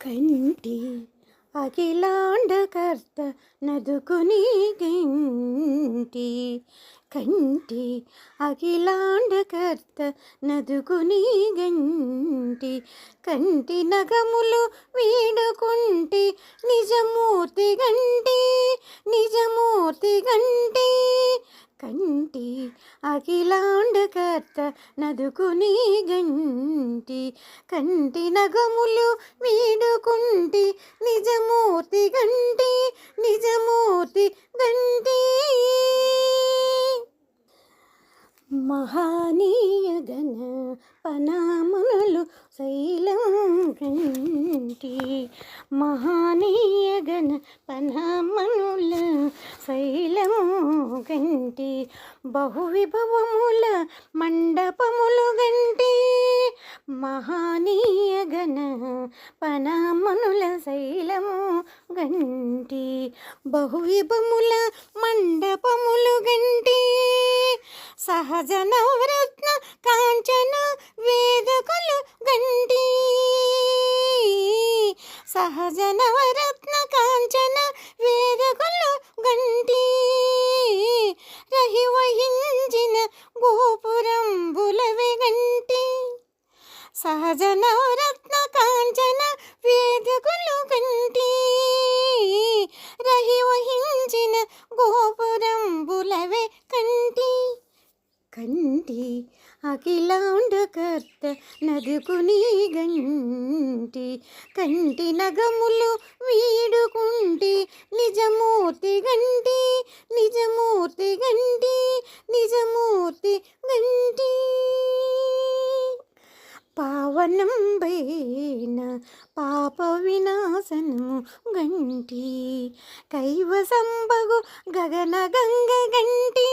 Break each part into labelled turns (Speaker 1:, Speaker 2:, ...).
Speaker 1: కంటి అఖిలాండకర్త నదుకుని గంటి కంటి అఖిలాండకర్త నదుకుని గంటి కంటి నగములు వీడుకుంటి అఖిలాండకర్త నదుకుని గంటి కంటి నగములు వీడుకుంటి నిజమూర్తి గంటి నిజమూర్తి గంటి. మహానీయ గణ పనామనులు శైలం గంటి మహానీయ గణ పనామనుల గంటి బహువిభవముల మండపములు గంటి మహానీయ గణ పనామనుల శైలము గంటి బహువిభముల మండపములు గంటి సహజ నవరత్న కాంచన వేదకులు గంటి సహజ నవరత్న కాంచన వేదకులు గంటి వహించిన గోపురం బులవె గంటి. సహజ నవరత్న కాంచన వేదకులు గంటి రహి వహించిన గోపురం బులవే కంటి కంటి అఖిలాండకర్త నదుకుని గంటి. కంటి నగములు వీడు పావనంబైన పాప వినాశనము గంటి. కైవసంబగు గగన గంగ గంటి.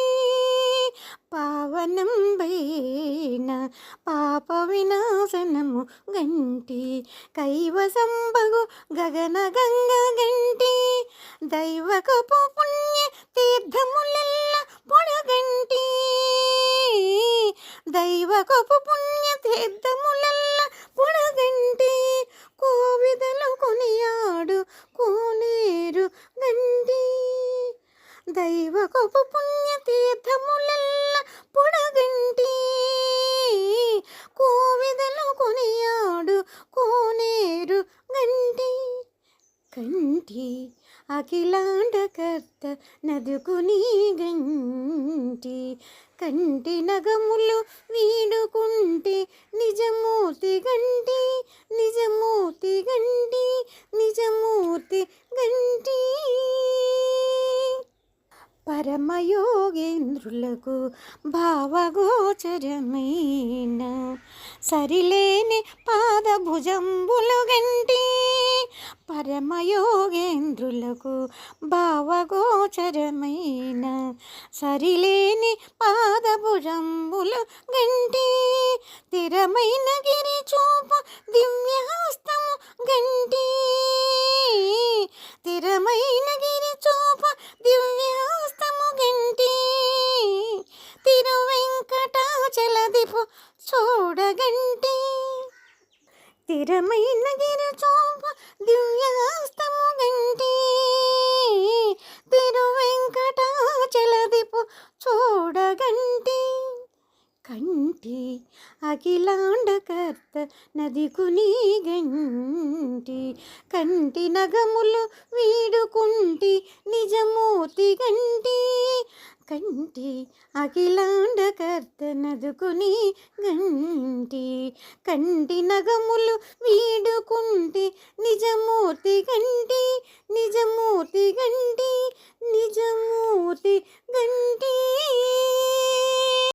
Speaker 1: పావనంబైన పాప వినాశనము గంటి. కైవసంబగు గగన గంగ గంటి. దైవకపు పుణ్య తీర్థములెల్ల పొడగంటి. దైవకపు పుణ్య తీర్థములెల్ల కంటి అఖిలాండకర్త నదుకుని గంటి. కంటి నగములు వీడుకుంటే నిజమూర్తి గంటి నిజమూర్తి గంటి నిజమూర్తి గంటి. పరమయోగేంద్రులకు భావగోచరమైన సరిలేని పాదభుజంబులు గంటి. పరమయోగేంద్రులకు భావగోచరమైన సరిలేని పాదభుజంబులు గంటి స్థిరమైన గిరి చూపు దివ్యహస్తము గంటి స్థిరమైన గిరి దివ్యాస్తము దివ్యహస్తము గంటి తిరువెంకటాచలదిపు చూడగంటి కంటి అఖిలాండకర్త నదికుని గంటి కంటి నగములు వీడుకుంటి నిజమూర్తి గంటి కంటి అఖిలాండకర్తనదుకుని గంటి. కంటి నగములు వీడుకుంటి నిజమూర్తి గంటి